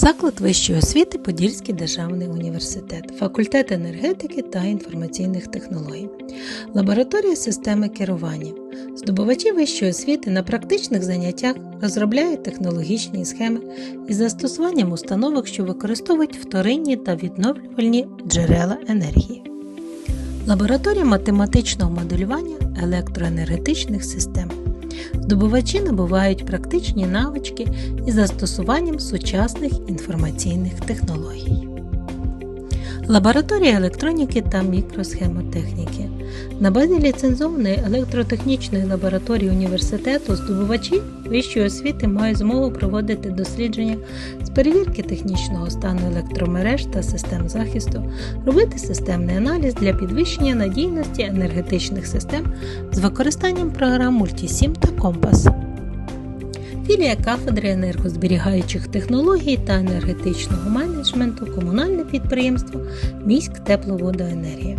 Заклад вищої освіти Подільський державний університет, факультет енергетики та інформаційних технологій, лабораторія системи керування. Здобувачі вищої освіти на практичних заняттях розробляють технологічні схеми із застосуванням установок, що використовують вторинні та відновлювальні джерела енергії. Лабораторія математичного моделювання електроенергетичних систем. Здобувачі набувають практичні навички із застосуванням сучасних інформаційних технологій. Лабораторія електроніки та мікросхемотехніки. На базі ліцензованої електротехнічної лабораторії університету здобувачі вищої освіти мають змогу проводити дослідження з перевірки технічного стану електромереж та систем захисту, робити системний аналіз для підвищення надійності енергетичних систем з використанням програм Multisim та Компас. Філія кафедри енергозберігаючих технологій та енергетичного менеджменту комунальне підприємство Міськ тепловодоенергія.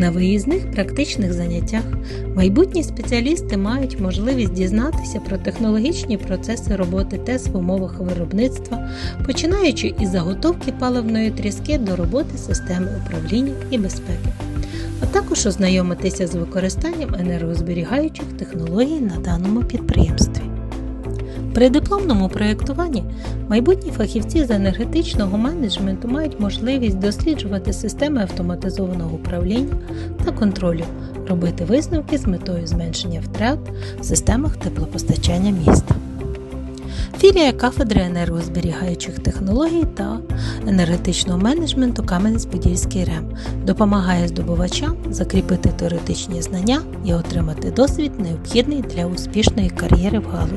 На виїзних практичних заняттях майбутні спеціалісти мають можливість дізнатися про технологічні процеси роботи ТЕС в умовах виробництва, починаючи із заготовки паливної тріски до роботи системи управління і безпеки, а також ознайомитися з використанням енергозберігаючих технологій на даному підприємстві. При дипломному проєктуванні майбутні фахівці з енергетичного менеджменту мають можливість досліджувати системи автоматизованого управління та контролю, робити висновки з метою зменшення втрат в системах теплопостачання міста. Філія кафедри енергозберігаючих технологій та енергетичного менеджменту Кам'янець-Подільський РЕМ допомагає здобувачам закріпити теоретичні знання і отримати досвід, необхідний для успішної кар'єри в галузі.